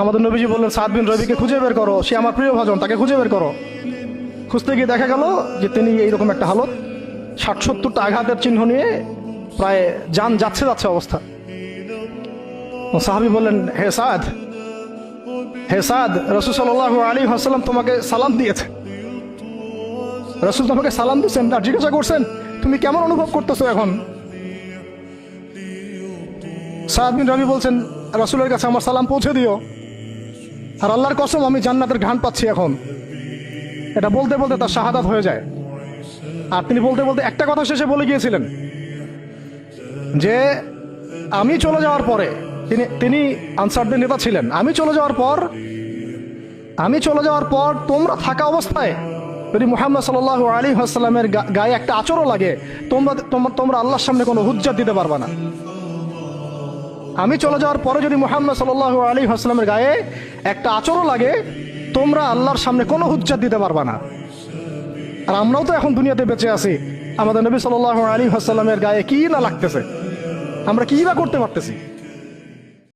আমাদের নবীজি বললেন, সাদ বিন রবিকে খুঁজে বের করো, সে আমার প্রিয় ভাজন, তাকে খুঁজে বের করো। খুঁজতে গিয়ে দেখা গেল যে তিনি এইরকম একটা হালত ষাট সত্তরটা আঘাতের চিহ্ন নিয়ে প্রায় যান যাচ্ছে যাচ্ছে অবস্থা। সাহাবি বললেন, হে সাদ হে সাদ, রসুল সাল্লাহ আলী হাসাল্লাম তোমাকে সালাম দিয়েছে। রসুল তোমাকে সালাম দিচ্ছেন আর জিজ্ঞাসা করছেন, তুমি কেমন অনুভব করতেছো এখন? সাদ বিন রবি বলছেন, রসুলের কাছে আমার সালাম পৌঁছে দিও। আর আল্লাহর কসম, আমি জান্নাতের ঘ্রাণ পাচ্ছি এখন। এটা বলতে বলতে তার শাহাদাত হয়ে যায়। আর তিনি বলতে বলতে একটা কথা শেষে বলে গিয়েছিলেন, যে আমি চলে যাওয়ার পরে তিনি তিনি আনসারদের নেতা ছিলেন। আমি চলে যাওয়ার পর, আমি চলে যাওয়ার পর তোমরা থাকা অবস্থায় যদি মুহাম্মদ সাল আলী আসসালামের গায়ে একটা আচরও লাগে তোমরা- তোমরা আল্লাহর সামনে কোনো হুজ্জাত দিতে পারবে না। আমি চলে যাওয়ার পরে যদি মোহাম্মদ সাল আলী আসসালামের গায়ে একটা আচরণ লাগে, তোমরা আল্লাহর সামনে কোনো হুজ্জাত দিতে পারবা না। আর আমরাও তো এখন দুনিয়াতে বেঁচে আছি। আমাদের নবী সাল আলী আসসালামের গায়ে কী না লাগতেছে? আমরা কী বা করতে পারতেছি?